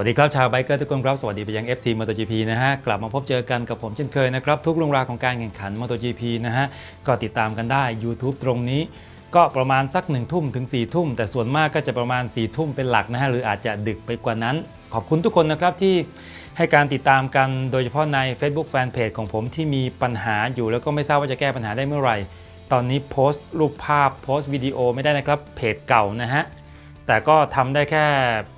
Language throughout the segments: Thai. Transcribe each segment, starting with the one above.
วัสดีครับชาวไบเกอร์ทุกคนครับ สวัสดีไปยัง FC MotoGP นะฮะ กลับมาพบเจอกันกับผมเช่นเคยนะครับ ทุกเรื่องราวของการแข่งขัน MotoGP นะฮะ ก็ติดตามกันได้ YouTube ตรงนี้ ก็ประมาณสัก1ทุ่มถึง4ทุ่ม แต่ส่วนมากก็จะประมาณ4ทุ่มเป็นหลักนะฮะ หรืออาจจะดึกไปกว่านั้น ขอบคุณทุกคนนะครับที่ให้การติดตามกันโดยเฉพาะใน Facebook Fanpage ของผมที่มีปัญหาอยู่แล้วก็ไม่ทราบว่าจะแก้ปัญหาได้เมื่อไหร่ ตอนนี้โพสต์รูปภาพโพสต์วิดีโอไม่ได้นะครับเพจเก่านะฮะแต่ก็ทำได้แค่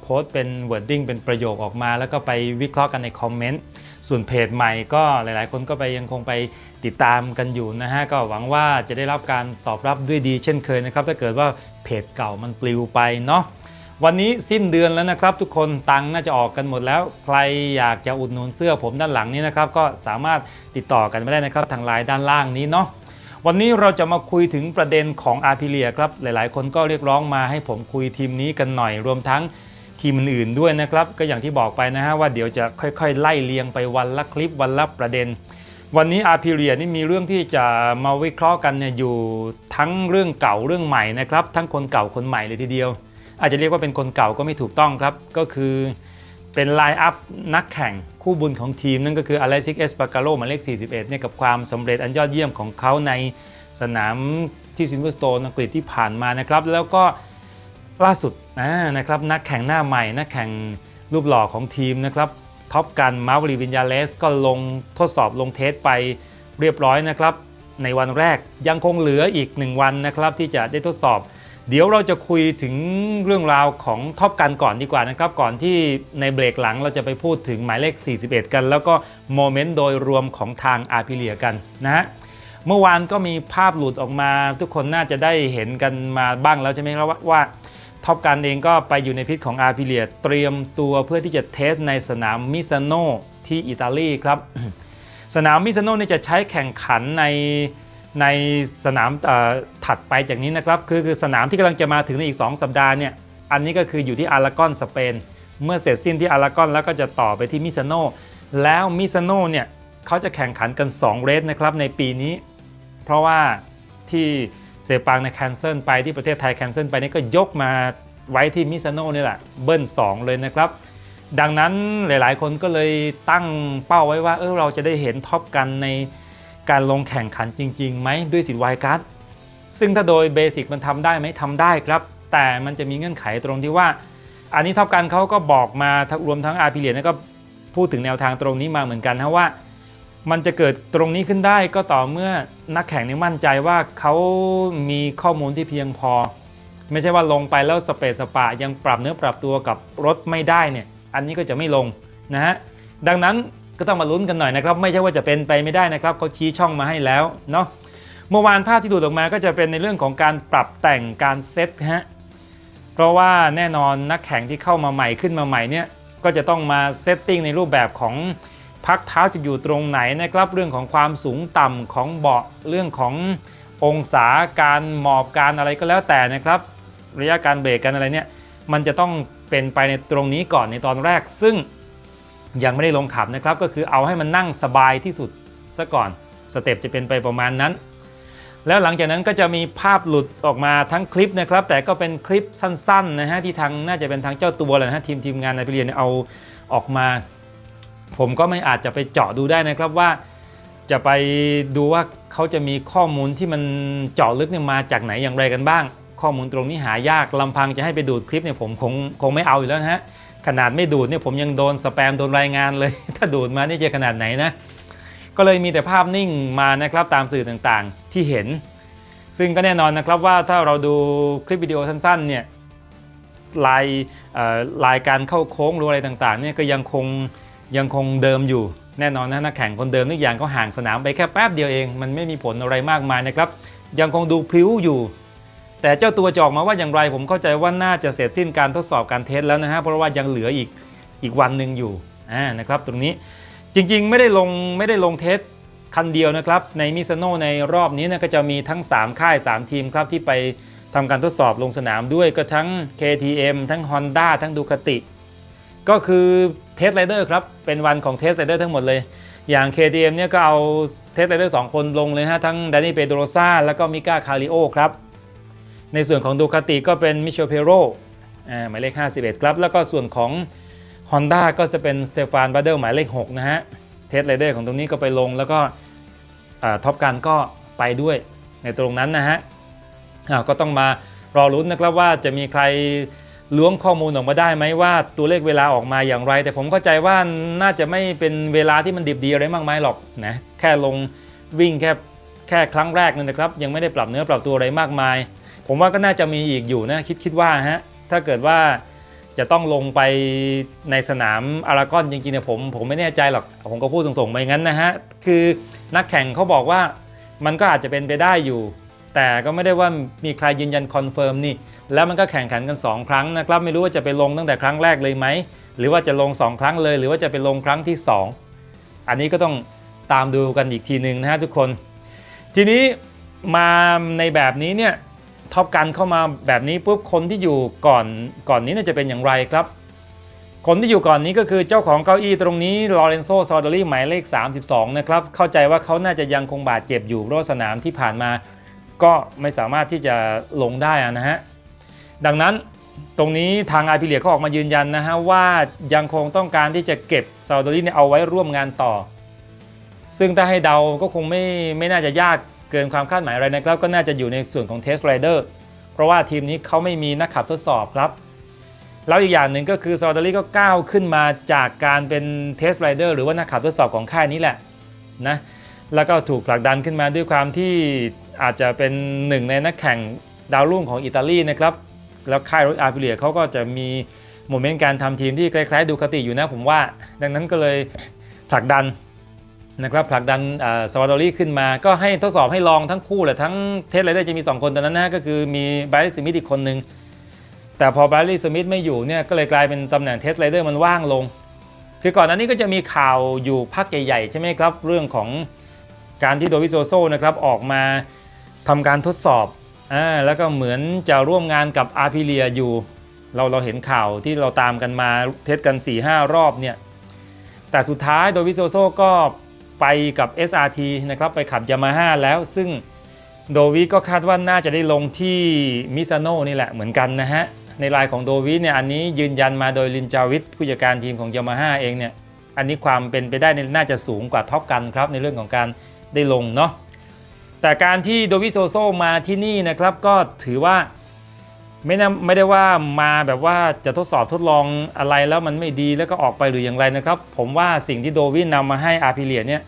โพสต์เป็น wording เป็นประโยคออกมา แล้วก็ไปวิเคราะห์กันในคอมเมนต์ส่วนเพจใหม่ก็หลายๆ คนก็ไปยังคงไปติดตามกันอยู่นะฮะ ก็หวังว่าจะได้รับการตอบรับด้วยดีเช่นเคยนะครับ ถ้าเกิดว่าเพจเก่ามันปลิวไปเนาะวันนี้สิ้นเดือนแล้วนะครับ ทุกคนตังน่าจะออกกันหมดแล้ว ใครอยากจะอุดหนุนเสื้อผมด้านหลังนี้นะครับ ก็สามารถติดต่อกันไม่ได้นะครับ ทางไลน์ด้านล่างนี้เนาะวันนี้เราจะมาคุยถึงประเด็นของอาพิเลียครับ หลายๆ คนก็เรียกร้องมาให้ผมคุยทีมนี้กันหน่อยรวมทั้ง ทีมอื่นๆด้วยนะครับ ก็อย่างที่บอกไปนะฮะว่าเดี๋ยวจะค่อยๆ ไล่เลียงไปวันละคลิปวันละประเด็น วันนี้อาพิเลียนี่มีเรื่องที่จะมาวิเคราะห์กันเนี่ยอยู่ทั้งเรื่องเก่าเรื่องใหม่นะครับ ทั้งคนเก่าคนใหม่เลยทีเดียว อาจจะเรียกว่าเป็นคนเก่าก็ไม่ถูกต้องครับ ก็คือเป็นไลน์อัพนักแข่งคู่บุญของทีมนั่นก็คืออ l ล x ิกเอสปา a ารโ o หมายเลข 41เนี่ยกับความสำเร็จอันยอดเยี่ยมของเขาในสนามที่ซินเวอร์สโตนอังกฤษที่ผ่านมานะครับ แล้วก็ ล่าสุดนะครับนักแข่งหน้าใหม่นักแข่งรูปหล่อของทีมนะครับท็อปกันมาร์วลีวินยาเลสก็ลงทดสอบลงเทสไปเรียบร้อยนะครับ ในวันแรกยังคงเหลืออีก 1 วันนะครับที่จะได้ทดสอบ เดี๋ยวเราจะคุยถึงเรื่องราวของท็อปกันก่อนดีกว่านะครับก่อนที่ในเบรกหลังเราจะไปพูดถึงหมายเลข 41 กัน แล้วก็โมเมนต์โดยรวมของทางอาพิเลียกันนะฮะเมื่อวานก็มีภาพหลุดออกมา ทุกคนน่าจะได้เห็นกันมาบ้างแล้วใช่ไหมครับว่าว่า ท็อปกันเองก็ไปอยู่ในพิษของอาร์พิเลียเตรียมตัวเพื่อที่จะเทสในสนามมิซาโนที่อิตาลีครับ สนามมิซาโนนี่จะใช้แข่งขันในในสนามถัดไปจากนี้นะครับ คือคือสนามที่กำลังจะมาถึงในอีก 2 สัปดาห์เนี่ยอันนี้ก็คืออยู่ที่อารากอนสเปน เมื่อเสร็จสิ้นที่อารากอนแล้วก็จะต่อไปที่มิซาโนแล้วมิซาโนเนี่ยเขาจะแข่งขันกัน 2 เรสนะครับในปีนี้ เพราะว่าที่ เซปังในแคนเซิลไปที่ประเทศไทยแคนเซิลไปนี่ก็ยกมาไว้ที่มิซานโนนี่แหละเบิ้ล2 เลยนะครับ ดังนั้นหลายๆ คนก็เลยตั้งเป้าไว้ว่าเออเราจะได้เห็นท็อปกันในการลงแข่งขันจริงๆไหมด้วยสิทธิ์ไวการ์ดซึ่งถ้าโดยเบสิกมันทำได้ไหมทำได้ครับ แต่มันจะมีเงื่อนไขตรงที่ว่า อันนี้ท็อปกันเขาก็บอกมาทั้งรวมทั้งอาร์พิเลียนก็พูดถึงแนวทางตรงนี้มาเหมือนกันนะว่า มันจะเกิดตรงนี้ขึ้นได้ก็ต่อเมื่อนักแข่งนี่มั่นใจว่าเขามีข้อมูลที่เพียงพอ ไม่ใช่ว่าลงไปแล้วสเปซสปะยังปรับเนื้อปรับตัวกับรถไม่ได้เนี่ยอันนี้ก็จะไม่ลงนะฮะดังนั้นก็ต้องมาลุ้นกันหน่อยนะครับ ไม่ใช่ว่าจะเป็นไปไม่ได้นะครับเขาชี้ช่องมาให้แล้วเนาะเมื่อวานภาพที่ดูออกมาก็จะเป็นในเรื่องของการปรับแต่งการเซตฮะเพราะว่าแน่นอนนักแข่งที่เข้ามาใหม่ขึ้นมาใหม่เนี่ยก็จะต้องมาเซตติ้งในรูปแบบของ พักเท้าจะอยู่ตรงไหนนะครับ เรื่องของความสูงต่ำของเบาะเรื่องขององศาการหมอบการอะไรก็แล้วแต่นะครับ ระยะการเบรกกันอะไรเนี่ยมันจะต้องเป็นไปในตรงนี้ก่อนในตอนแรก ซึ่งยังไม่ได้ลงขับนะครับ ก็คือเอาให้มันนั่งสบายที่สุดซะก่อนสเต็ปจะเป็นไปประมาณนั้น แล้วหลังจากนั้นก็จะมีภาพหลุดออกมาทั้งคลิปนะครับ แต่ก็เป็นคลิปสั้นๆนะฮะที่ทางน่าจะเป็นทางเจ้าตัวแหละนะฮะทีมทีมงานในไปเรียนเอาออกมา ผมก็ไม่อาจจะไปเจาะดูได้นะครับว่า จะไปดูว่าเขาจะมีข้อมูลที่มันเจาะลึกเนี่ยมาจากไหนอย่างไรกันบ้าง ข้อมูลตรงนี้หายากลำพังจะให้ไปดูดคลิปเนี่ยผมคงคงไม่เอาอยู่แล้วนะฮะขนาดไม่ดูดเนี่ยผมยังโดนสแปมโดนรายงานเลย ถ้าดูดมานี่จะขนาดไหนนะก็เลยมีแต่ภาพนิ่งมานะครับตามสื่อต่างๆที่เห็น ซึ่งก็แน่นอนนะครับว่าถ้าเราดูคลิปวิดีโอสั้นๆเนี่ยลายเอ่อลายการเข้าโค้งหรืออะไรต่างๆเนี่ยก็ยังคง ยังคงเดิมอยู่แน่นอนนะนักแข่งคนเดิมทุกอย่างเขาห่างสนามไปแค่แป๊บเดียวเอง มันไม่มีผลอะไรมากมายนะครับ ยังคงดูพลิ้วอยู่ แต่เจ้าตัวจะออกมาว่าอย่างไรผมเข้าใจว่าน่าจะเสร็จสิ้นการทดสอบการเทสแล้วนะฮะเพราะว่ายังเหลืออีกอีกวันหนึ่งอยู่อ่านะครับตรงนี้จริงๆไม่ได้ลงไม่ได้ลงเทสคันเดียวนะครับ ในมิซโนในรอบนี้นะก็จะมีทั้ง 3 ค่าย 3 ทีมครับที่ไปทำการทดสอบลงสนามด้วยก็ทั้ง KTM ทั้ง Honda ทั้งดูคติ ก็คือเทสไรเดอร์ครับ เป็นวันของเทสไรเดอร์ทั้งหมดเลย อย่าง KTM เนี่ยก็เอาเทสไรเดอร์2คนลงเลยฮะทั้งดานิเปโดโรซาแล้วก็มิก้าคาริโอครับ ในส่วนของดูคาติก็เป็นมิเชลเพโรหมายเลข 51 ครับ แล้วก็ส่วนของ Honda ก็จะเป็นสเตฟานบาเดลหมายเลข 6 นะฮะ เทสไรเดอร์ของตรงนี้ก็ไปลงแล้วก็ท็อปกันก็ไปด้วยในตรงนั้นนะฮะอ่าก็ต้องมารอลุ้นนะครับว่าจะมีใคร ล้วงข้อมูลออกมาได้ไหมว่าตัวเลขเวลาออกมาอย่างไร แต่ผมเข้าใจว่าน่าจะไม่เป็นเวลาที่มันดิบดีอะไรมากมายหรอกนะแค่ลงวิ่งแค่แค่ครั้งแรกนั่นนะครับ ยังไม่ได้ปรับเนื้อปรับตัวอะไรมากมาย ผมว่าก็น่าจะมีอีกอยู่นะคิดคิดว่าฮะถ้าเกิดว่าจะต้องลงไปในสนามอารากอนจริงๆเนี่ยผมผมไม่แน่ใจหรอกผมก็พูดส่งๆไปงั้นนะฮะคือนักแข่งเขาบอกว่ามันก็อาจจะเป็นไปได้อยู่ แต่ก็ไม่ได้ว่ามีใครยืนยันคอนเฟิร์มนี่ แล้วมันก็แข่งขันกัน 2 ครั้งนะครับไม่รู้ว่าจะไปลงตั้งแต่ครั้งแรกเลยไหมหรือว่าจะลง 2 ครั้งเลย หรือว่าจะไปลงครั้งที่ 2 อันนี้ก็ต้องตามดูกันอีกทีหนึ่งนะฮะทุกคน ทีนี้มาในแบบนี้เนี่ยท็อปกันเข้ามาแบบนี้ปุ๊บคนที่อยู่ก่อนก่อนนี้น่าจะเป็นอย่างไรครับ คนที่อยู่ก่อนนี้ก็คือเจ้าของเก้าอี้ตรงนี้ลอเรนโซซอร์ดอรี่หมายเลข 32 นะครับ เข้าใจว่าเขาน่าจะยังคงบาดเจ็บอยู่เพราะสนามที่ผ่านมา ก็ไม่สามารถที่จะลงได้นะฮะ ดังนั้นตรงนี้ทางไอพิเลียเขาออกมายืนยันนะฮะว่ายังคงต้องการที่จะเก็บซาอุดอรี่เนี่ยเอาไว้ร่วมงานต่อ ซึ่งถ้าให้เดาก็คงไม่ไม่น่าจะยากเกินความคาดหมายอะไรนะครับก็น่าจะอยู่ในส่วนของเทสไรเดอร์เพราะว่าทีมนี้เขาไม่มีนักขับทดสอบครับแล้วอีกอย่างหนึ่งก็คือซาอุดอรี่ก็ก้าวขึ้นมาจากการเป็นเทสไรเดอร์หรือว่านักขับทดสอบของค่ายนี้แหละนะแล้วก็ถูกผลักดันขึ้นมาด้วยความที่อาจจะเป็นหนึ่งในนักแข่งดาวรุ่งของอิตาลีนะครับ แล้วค่ายรถอาร์พิเลียเขาก็จะมีโมเมนต์การทำทีมที่คล้ายๆดูคติอยู่นะผมว่า ดังนั้นก็เลยผลักดันนะครับผลักดันสวาดอรี่ขึ้นมา ก็ให้ทดสอบให้ลองทั้งคู่แหละทั้งเทสไรเดอร์จะมี 2 คนตอนนั้นนะก็คือมีไบรท์สมิธอีกคนนึง แต่พอไบรท์สมิธไม่อยู่เนี่ยก็เลยกลายเป็นตำแหน่งเทสไรเดอร์มันว่างลง คือก่อนหน้านี้ก็จะมีข่าวอยู่พักใหญ่ๆ ใช่ไหมครับ เรื่องของการที่โดวิโซโซนะครับออกมาทำการทดสอบ อ่าแล้วก็เหมือนจะร่วมงานกับอาร์พิเลียอยู่ เราเราเห็นข่าวที่เราตามกันมาเทสกัน 4-5 รอบเนี่ย แต่สุดท้ายโดวิโซโซก็ไปกับ SRT นะครับไปขับยามาฮ่าแล้วซึ่งโดวิก็คาดว่าน่าจะได้ลงที่มิซาโน่นี่แหละเหมือนกันนะฮะ ในรายของโดวิเนี่ยอันนี้ยืนยันมาโดยลินจาวิทผู้จัดการทีมของยามาฮ่าเองเนี่ยอันนี้ความเป็นไปได้น่าจะสูงกว่าท็อปกันครับในเรื่องของการได้ลงเนาะ แต่การที่โดวิโซโซมาที่นี่นะครับก็ถือว่าไม่นไม่ได้ว่ามาแบบว่าจะทดสอบทดลองอะไรแล้วมันไม่ดีแล้วก็ออกไปหรืออย่างไรนะครับ ผมว่าสิ่งที่โดวินนำมาให้อาร์พิเลียเนี่ย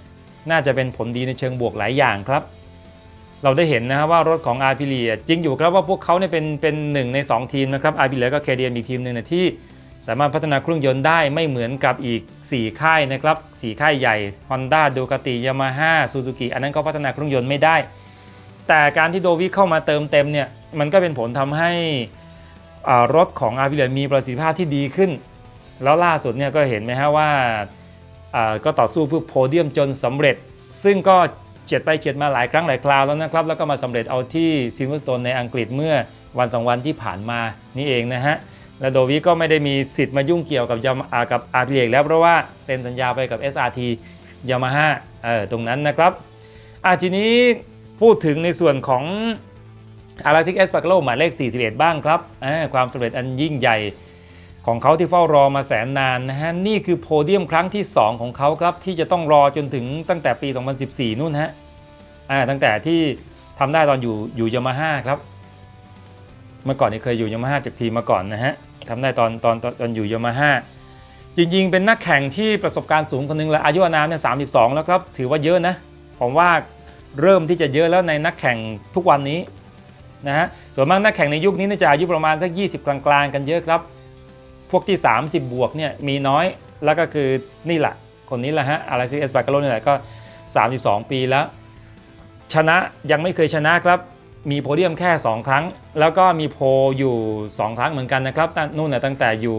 น่าจะเป็นผลดีในเชิงบวกหลายอย่างครับ เราได้เห็นนะครับว่ารถของอาร์พิเลียจริงอยู่ครับว่าพวกเขาเนี่ยเป็นเป็นหนึ่งใน 2 ทีมนะครับอาร์พิเลียก็เคเดียมอีกทีมหนึ่งนะที่ สามารถพัฒนาเครื่องยนต์ได้ไม่เหมือนกับอีก 4 ค่ายนะครับ 4 ค่ายใหญ่ Honda ดูคาติยามาฮ่าซูซูกิอันนั้นก็พัฒนาเครื่องยนต์ไม่ได้ แต่การที่โดวิเข้ามาเติมเต็มเนี่ย มันก็เป็นผลทำให้รถของอาร์พิเลมีประสิทธิภาพที่ดีขึ้น แล้วล่าสุดเนี่ยก็เห็นไหมฮะว่าก็ต่อสู้เพื่อโพเดียมจนสำเร็จ ซึ่งก็เฉียดไปเฉียดมาหลายครั้งหลายคราวแล้วนะครับ แล้วก็มาสำเร็จเอาที่ซิลเวอร์สโตนในอังกฤษเมื่อวันสองวันที่ผ่านมานี่เองนะฮะ และโดวิก็ไม่ได้มีสิทธิ์มายุ่งเกี่ยวกับยามากับอาร์พีเอกแล้วเพราะว่าเซ็นสัญญาไปกับ SRT ยามาฮ่าเออตรงนั้นนะครับอะทีนี้พูดถึงในส่วนของอาราซิกเอสปาโลหมายเลข 41 บ้างครับความสำเร็จอันยิ่งใหญ่ของเขาที่เฝ้ารอมาแสนนานนะฮะนี่คือโพเดียมครั้งที่ 2 ของเขาครับ ที่จะต้องรอจนถึงตั้งแต่ปี 2014 นู่นฮะตั้งแต่ที่ทำได้ตอนอยู่อยู่ยามาฮ่าครับ เมื่อก่อนนี่เคยอยู่ยามาฮ่าจากทีมมาก่อนนะฮะ ทำได้ตอนตอนตอนตอนอยู่ยามาฮ่าจริงๆ เป็นนักแข่งที่ประสบการณ์สูงคนนึงแล้วอายุอานามเนี่ย32แล้วครับถือว่าเยอะนะ ผมว่าเริ่มที่จะเยอะแล้วในนักแข่งทุกวันนี้นะฮะส่วนมากนักแข่งในยุคนี้น่าจะอายุประมาณสัก 20 กลางๆ กันเยอะครับ พวกที่ 30 บวกเนี่ยมีน้อยแล้วก็คือนี่แหละ คนนี้แหละฮะอาราซิเอสบาคาโลนี่แหละก็ 32 ปีแล้ว ชนะยังไม่เคยชนะครับ มีโพเดียมแค่ 2 ครั้ง แล้วก็มีโพอยู่ 2 ครั้งเหมือนกันนะครับนู่นน่ตั้งแต่อยู่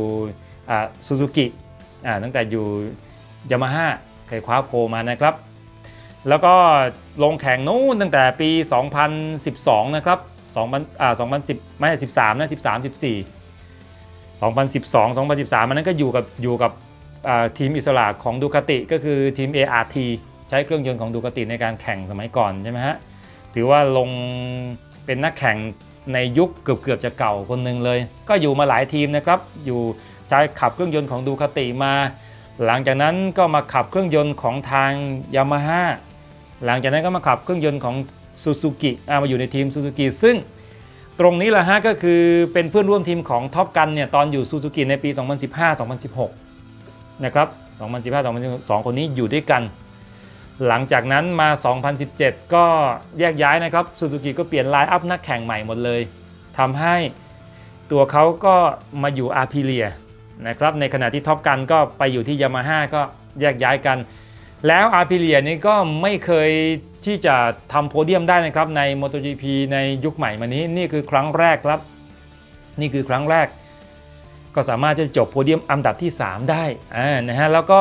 ซูซูกิตั้งแต่อยู่ยามาฮ่าเคยคว้าโพมานะครับ แล้วก็ลงแข่งนู้นตั้งแต่ปี 2012 นะครับ2000อ่า2010 ไม่ใช่13 นะ 13 14 2012 2013 มันนั้นก็อยู่กับอยู่กับทีมอิสระของดูคาติก็คือทีม ART ใช้เครื่องยนต์ของดูคาติในการแข่งสมัยก่อนใช่ไหมฮะ ถือว่าลงเป็นนักแข่งในยุคเกือบเกือบจะเก่าคนหนึ่งเลย ก็อยู่มาหลายทีมนะครับ อยู่ใช้ขับเครื่องยนต์ของดูคาติมา หลังจากนั้นก็มาขับเครื่องยนต์ของทางยามาฮ่าหลังจากนั้นก็มาขับเครื่องยนต์ของซูซูกิมาอยู่ในทีมซูซูกิซึ่งตรงนี้แหละฮะก็คือเป็นเพื่อนร่วมทีมของท็อปกันเนี่ยตอนอยู่ซูซูกิในปี 2015-2016 นะครับ 2015-2012คนนี้อยู่ด้วยกัน หลังจากนั้นมา 2017 ก็แยกย้ายนะครับซูซูกิก็เปลี่ยนไลน์อัพนักแข่งใหม่หมดเลยทำให้ตัวเขาก็มาอยู่อาร์พิเลียนะครับในขณะที่ท็อปกันก็ไปอยู่ที่ยามาฮ่าก็แยกย้ายกัน แล้วอาร์พิเลียนี่ก็ไม่เคยที่จะทำโพเดียมได้นะครับใน MotoGP ในยุคใหม่มานี้นี่คือครั้งแรกครับ นี่คือครั้งแรก ก็สามารถจะจบโพเดียมอันดับที่ 3 ได้อ่านะฮะแล้วก็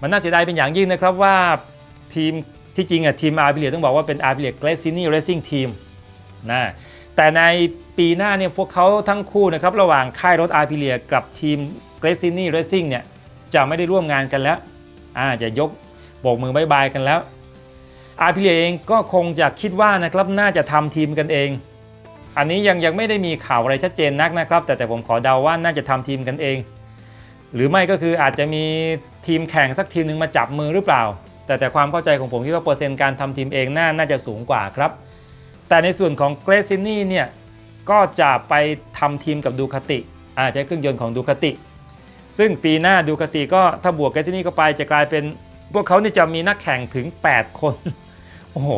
มันน่าเสียดายเป็นอย่างยิ่งนะครับว่า ทีมที่จริงอะทีมอาร์พิเลียต้องบอกว่าเป็นอาร์พิเลียเกรซินี่เรซิ่งทีมนะแต่ในปีหน้าเนี่ยพวกเขาทั้งคู่นะครับระหว่างค่ายรถอาร์พิเลียกับทีมเกรซินี่เรซิ่งเนี่ยจะไม่ได้ร่วมงานกันแล้วอ่าจะยกโบกมือบายบายกันแล้วอาร์พิเลียเองก็คงจะคิดว่านะครับน่าจะทำทีมกันเอง อันนี้ยังยังไม่ได้มีข่าวอะไรชัดเจนนักนะครับ แต่แต่ผมขอเดาว่าน่าจะทำทีมกันเอง หรือไม่ก็คืออาจจะมีทีมแข่งสักทีมหนึ่งมาจับมือหรือเปล่า แต่แต่ความเข้าใจของผมคิดว่าเปอร์เซ็นต์การทำทีมเองน่าน่าจะสูงกว่าครับ แต่ในส่วนของเกรซินี่เนี่ยก็จะไปทำทีมกับดูคาติอาจจะเครื่องยนต์ของดูคาติ ซึ่งปีหน้าดูคาติก็ถ้าบวกเกรซินี่เข้าไปจะกลายเป็นพวกเขานี่จะมีนักแข่งถึง 8 คน โอ้โห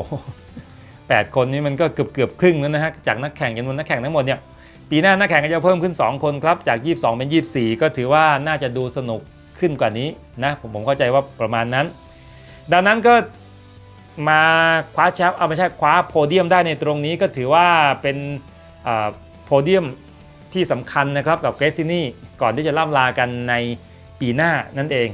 8คนนี้มันก็เกือบเกือบครึ่งแล้วนะฮะจากนักแข่งจำนวนนักแข่งทั้งหมดเนี่ยปีหน้านักแข่งก็จะเพิ่มขึ้น 2 คนครับจาก 22 เป็น 24 ก็ถือว่าน่าจะดูสนุกขึ้นกว่านี้นะผมผมเข้าใจว่าประมาณนั้น ดังนั้นก็มาคว้าแชมป์เอาไม่ใช่คว้าโพเดียมได้ในตรงนี้ก็ถือว่าเป็นโพเดียมที่สำคัญนะครับกับเกรซินี่ก่อนที่จะล่ำลากันในปีหน้านั่นเอง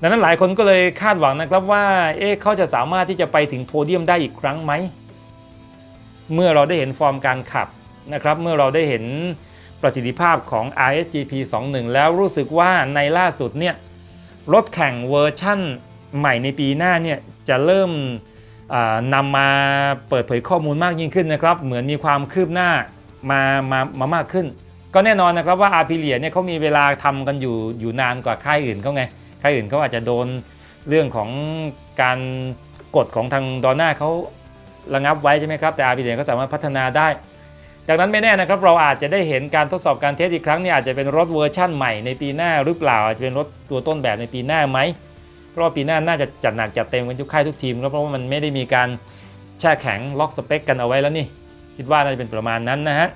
ดังนั้นหลายคนก็เลยคาดหวังนะครับว่าเอ๊ะเขาจะสามารถที่จะไปถึงโพเดียมได้อีกครั้งไหม เมื่อเราได้เห็นฟอร์มการขับนะครับเมื่อเราได้เห็นประสิทธิภาพของ RSGP 21 แล้วรู้สึกว่าในล่าสุดเนี่ยรถแข่งเวอร์ชั่น ใหม่ในปีหน้าเนี่ยจะเริ่มนำมาเปิดเผยข้อมูลมากยิ่งขึ้นนะครับ เหมือนมีความคืบหน้ามามามามากขึ้น ก็แน่นอนนะครับว่าอาพิเลียเนี่ยเขามีเวลาทำกันอยู่อยู่นานกว่าค่ายอื่นเขาไงค่ายอื่นเขาอาจจะโดนเรื่องของการกฎของทางดอน่าเขาระงับไว้ใช่ไหมครับแต่อาพิเลียก็สามารถพัฒนาได้ จากนั้นไม่แน่นะครับเราอาจจะได้เห็นการทดสอบการเทสอีกครั้งเนี่ยอาจจะเป็นรถเวอร์ชั่นใหม่ในปีหน้าหรือเปล่าอาจจะเป็นรถตัวต้นแบบในปีหน้าไหม ราะปีหน้าน่าจะจัดหนักจัดเต็มกันทุกค่ายทุกทีมแล้วเพราะว่ามันไม่ได้มีการแช่แข็งล็อกสเปคกันเอาไว้แล้วนี่คิดว่าน่าจะเป็นประมาณนั้นนะฮะ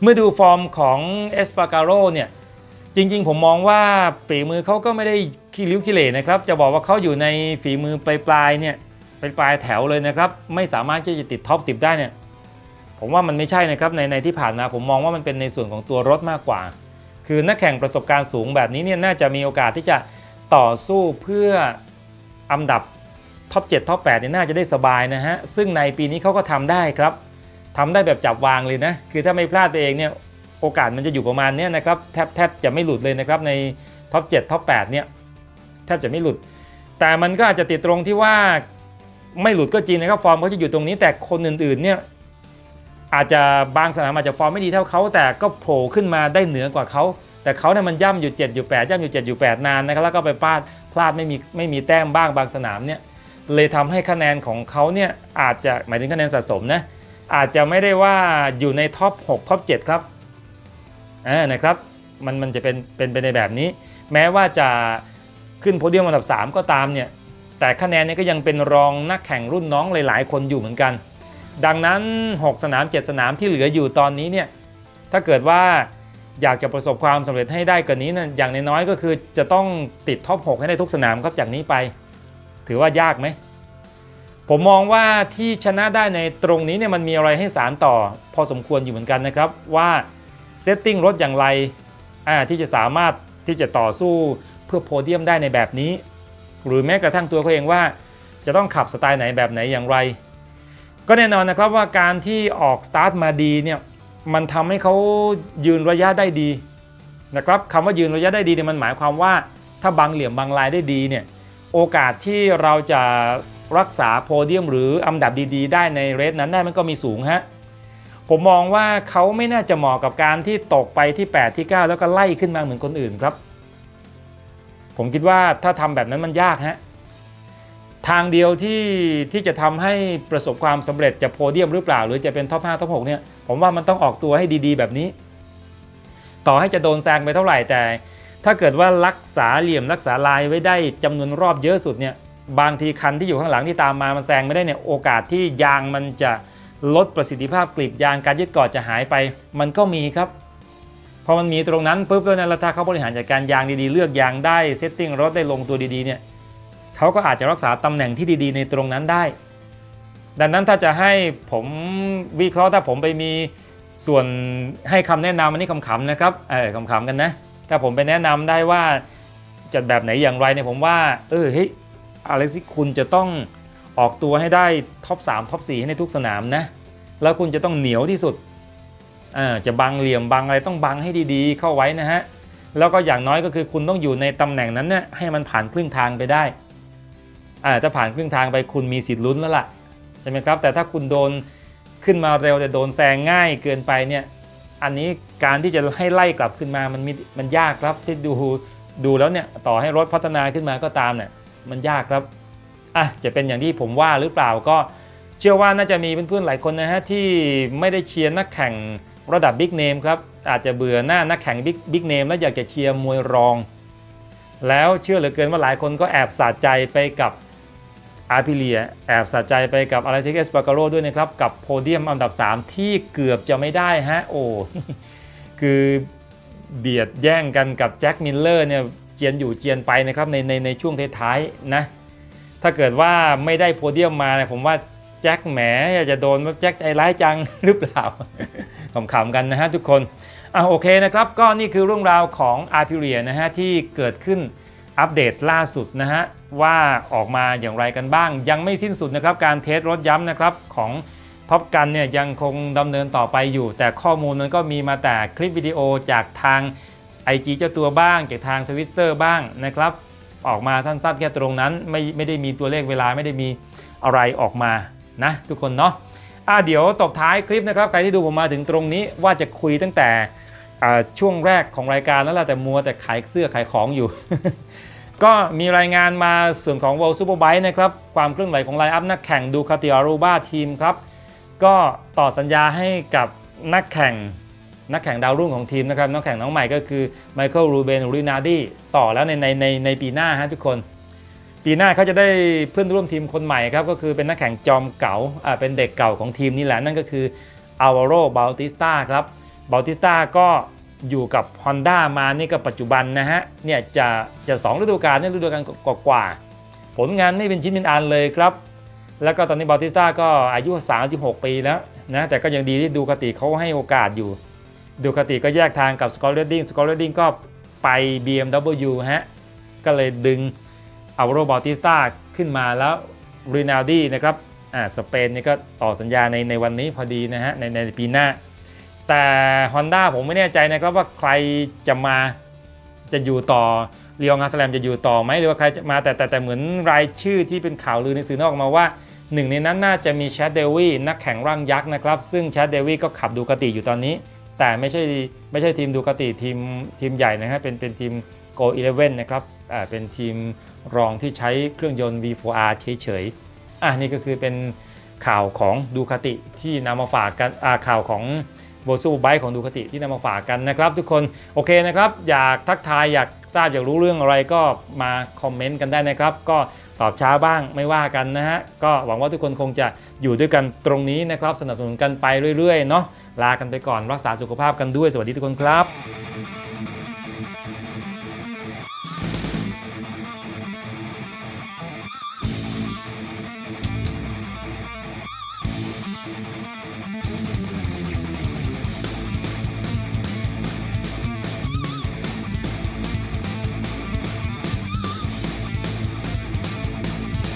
เมื่อดูฟอร์มของเอสปาการโรเนี่ยจริงๆ ผมมองว่าฝีมือเขาก็ไม่ได้ขี้ริ้วขี้เหร่นะครับ จะบอกว่าเขาอยู่ในฝีมือปลายๆเนี่ยปลายแถวเลยนะครับ ไม่สามารถที่จะติดท็อป 10 ได้เนี่ยผมว่ามันไม่ใช่นะครับในในที่ผ่านมาผมมองว่ามันเป็นในส่วนของตัวรถมากกว่า คือนักแข่งประสบการณ์สูงแบบนี้เนี่ยน่าจะมีโอกาสที่จะ ต่อสู้เพื่ออันดับท็อป7ท็อป8เนี่ยน่าจะได้สบายนะฮะ ซึ่งในปีนี้เขาก็ทำได้ครับทำได้แบบจับวางเลยนะ คือถ้าไม่พลาดไปเองเนี่ยโอกาสมันจะอยู่ประมาณเนี้ยนะครับแทบแทบจะไม่หลุดเลยนะครับในท็อป7ท็อป8เนี่ยแทบจะไม่หลุด แต่มันก็อาจจะติดตรงที่ว่าไม่หลุดก็จริงนะครับฟอร์มเขาจะอยู่ตรงนี้แต่คนอื่นๆเนี่ยอาจจะบางสนามอาจจะฟอร์มไม่ดีเท่าเขาแต่ก็โผล่ขึ้นมาได้เหนือกว่าเขา แต่เขาเนี่ยมันย่ำอยู่7อยู่8ย่ำอยู่7อยู่8นานนะครับแล้วก็ไปพลาดพลาดไม่มีไม่มีแต้มบ้างบางสนามเนี่ยเลยทำให้คะแนนของเขาเนี่ยอาจจะหมายถึงคะแนนสะสมนะอาจจะไม่ได้ว่าอยู่ในท็อป6ท็อป7ครับอ่านะครับมันมันจะเป็นเป็นไปในแบบนี้ แม้ว่าจะขึ้นโพเดียมอันดับ 3 ก็ตามเนี่ยแต่คะแนนเนี่ยก็ยังเป็นรองนักแข่งรุ่นน้องหลาย ๆ คนอยู่เหมือนกัน ดังนั้น 6 สนาม 7 สนามที่เหลืออยู่ตอนนี้เนี่ยถ้าเกิดว่า อยากจะประสบความสำเร็จให้ได้กว่านี้นะอย่างน้อยๆก็คือจะต้องติดท็อป 6 ให้ได้ทุกสนามครับจากนี้ไป ถือว่ายากไหมผมมองว่าที่ชนะได้ในตรงนี้เนี่ยมันมีอะไรให้สารต่อ พอสมควรอยู่เหมือนกันนะครับ ว่าเซตติ้งรถอย่างไรอ่าที่จะสามารถที่จะต่อสู้เพื่อโพเดียมได้ในแบบนี้ หรือแม้กระทั่งตัวเขาเองว่า จะต้องขับสไตล์ไหนแบบไหนอย่างไร ก็แน่นอนนะครับว่าการที่ออกสตาร์ทมาดีเนี่ย มันทำให้เขายืนระยะได้ดีนะครับคำว่ายืนระยะได้ดีเนี่ยมันหมายความว่า ถ้าบังเหลี่ยมบังลายได้ดีเนี่ยโอกาสที่เราจะรักษาโพเดียมหรืออันดับดีๆ ได้ในเรสนั้นได้มันก็มีสูงฮะผมมองว่าเขาไม่น่าจะเหมาะกับการที่ตกไปที่ 8 ที่ 9 แล้วก็ไล่ขึ้นมาเหมือนคนอื่นครับ ผมคิดว่าถ้าทำแบบนั้นมันยากฮะ ทางเดียวที่ที่จะทำให้ประสบความสำเร็จจะโพเดียมหรือเปล่า หรือจะเป็นท็อป5ท็อป6เนี่ยผมว่ามันต้องออกตัวให้ดีๆ แบบนี้ ต่อให้จะโดนแซงไปเท่าไหร่แต่ ถ้าเกิดว่ารักษาเหลี่ยมรักษาลายไว้ได้จำนวนรอบเยอะสุดเนี่ยบางทีคันที่อยู่ข้างหลังที่ตามมามันแซงไม่ได้เนี่ยโอกาสที่ยางมันจะลดประสิทธิภาพกลีบยางการยึดเกาะจะหายไป มันก็มีครับพอมันมีตรงนั้นปุ๊บแล้วเนยแล้วถ้าเขาบริหารจัดการยางดีๆ เลือกยางได้เซตติ้งรถได้ลงตัวดีๆเนี่ย เขาก็อาจจะรักษาตำแหน่งที่ดีๆ ในตรงนั้นได้ ดังนั้นถ้าจะให้ผมวิเคราะห์ถ้าผมไปมีส่วนให้คำแนะนำอันนี้คำๆนะครับเออคำๆกันนะ ถ้าผมไปแนะนำได้ว่าจะแบบไหนอย่างไรเนี่ยผมว่า เออเฮ้ยอเล็กซิคุณจะต้องออกตัวให้ได้ท็อป3ท็อป4ให้ในทุกสนามนะ แล้วคุณจะต้องเหนียวที่สุดจะบังเหลี่ยมบังอะไรต้องบังให้ดีๆ เข้าไว้นะฮะ แล้วก็อย่างน้อยก็คือคุณต้องอยู่ในตำแหน่งนั้นเนี่ยให้มันผ่านครึ่งทางไปได้ อ่าถ้าผ่านครึ่งทางไปคุณมีสิทธิ์ลุ้นแล้วล่ะใช่ไหมครับ แต่ถ้าคุณโดนขึ้นมาเร็วแต่โดนแซงง่ายเกินไปเนี่ยอันนี้การที่จะให้ไล่กลับขึ้นมามันม,มันยากครับที่ดูดูแล้วเนี่ยต่อให้รถพัฒนาขึ้นมาก็ตามเนี่ยมันยากครับอะจะเป็นอย่างที่ผมว่าหรือเปล่าก็เชื่อว่าน่าจะมีเพื่อนๆหลายคนนะฮะที่ไม่ได้เชียร์นักแข่งระดับบิ๊กเนมครับอาจจะเบื่อหน้านักแข่งบิ๊กบิ๊กเนมแล้วอยากจะเชียร์มวยรอง แล้วเชื่อเหลือเกินว่าหลายคนก็แอบสะใจไปกับ อาร์พิเลียแอบสะใจไปกับอาริซิเกสปาการโรด้วยนะครับ กับโพเดียมอันดับ 3 ที่เกือบจะไม่ได้ฮะ โอ้คือเบียดแย่งกันกับแจ็คมิลเลอร์เนี่ยเจียนอยู่เจียนไปนะครับในในในช่วงท้ายๆนะ ถ้าเกิดว่าไม่ได้โพเดียมมาเนี่ยผมว่าแจ็คแหมอยากจะโดนว่าแจ็คใจร้ายจังหรือเปล่าขำๆกันนะฮะทุกคนอะโอเคนะครับ ก็นี่คือเรื่องราวของอาร์พิเรียนะฮะที่เกิดขึ้น อัปเดตล่าสุดนะฮะ ว่าออกมาอย่างไรกันบ้าง ยังไม่สิ้นสุดนะครับ การเทสรถย้ำนะครับของท็อปกันเนี่ยยังคงดำเนินต่อไปอยู่ แต่ข้อมูลมันก็มีมาแต่คลิปวิดีโอจากทาง IG เจ้าตัวบ้าง จากทางทวิสเตอร์บ้างนะครับ ออกมาสั้นๆแค่ตรงนั้น ไม่ไม่ได้มีตัวเลขเวลาไม่ได้มีอะไรออกมานะทุกคนเนาะอะเดี๋ยวตบท้ายคลิปนะครับ ใครที่ดูผมมาถึงตรงนี้ว่าจะคุยตั้งแต่ ช่วงแรกของรายการแล้วแหละแต่มัวแต่ขายเสื้อขายของอยู่ ก็มีรายงานมาส่วนของ World Superbike นะครับ ความเคลื่อนไหวของไลน์อัพนักแข่งดูคาติอารูบาทีมครับ ก็ต่อสัญญาให้กับนักแข่งนักแข่งดาวรุ่งของทีมนะครับ นักแข่งน้องใหม่ก็คือไมเคิลรูเบนรินาดีต่อแล้วในในในในปีหน้าฮะทุกคน ปีหน้าเขาจะได้เพื่อนร่วมทีมคนใหม่ครับ ก็คือเป็นนักแข่งจอมเก่าอ่าเป็นเด็กเก่าของทีมนี่แหละนั่นก็คืออาวาโรบาลติสตาครับ บาลติสตาก็อยู่กับ Honda มานี่ก็ปัจจุบันนะฮะ เนี่ยจะจะสองฤดูกาลเนี่ยฤดูกาลกว่าๆผลงานไม่เป็นชิ้นเป็นอันเลยครับ แล้วก็ตอนนี้บาติสต้าก็อายุ 36 ปีแล้วนะแต่ก็ยังดีที่ดูคติเขาให้โอกาสอยู่ ดูคติก็แยกทางกับสกอตเรดดิ้งสกอตเรดดิ้งก็ไป BMW ฮะ ก็เลยดึงอ v โรบาติสต้าขึ้นมาแล้วรีนาลดีนะครับอ่าสเปนนี่ก็ต่อสัญญาในในวันนี้พอดีนะฮะในในปีหน้า แต่ Honda ผมไม่แน่ใจนะครับว่าใครจะมาจะอยู่ต่อเรียงอาสแลมจะอยู่ต่อไหมหรือว่าใครจะมาแต่แต่แต่เหมือนรายชื่อที่เป็นข่าวลือในสื่อนอกมาว่าหนึ่งในนั้นน่าจะมีแชดเดวี่นักแข่งร่างยักษ์นะครับ ซึ่งแชดเดวี่ก็ขับดูกติอยู่ตอนนี้ แต่ไม่ใช่ไม่ใช่ทีมดูกติทีมทีมใหญ่นะฮะเป็นเป็นทีม Go 11นนะครับอ่าเป็นทีมรองที่ใช้เครื่องยนต์ V4R เฉยๆอะนี่ก็คือเป็นข่าวของดูคติที่นำมาฝากกันข่าวของ โบซูไบของดูคติที่นำมาฝากกันนะครับทุกคนโอเคนะครับอยากทักทายอยากทราบอยากรู้เรื่องอะไรก็มาคอมเมนต์กันได้นะครับก็ตอบช้าบ้างไม่ว่ากันนะฮะก็หวังว่าทุกคนคงจะอยู่ด้วยกันตรงนี้นะครับสนับสนุนกันไปเรื่อยๆเนาะลากันไปก่อนรักษาสุขภาพกันด้วยสวัสดีทุกคนครับ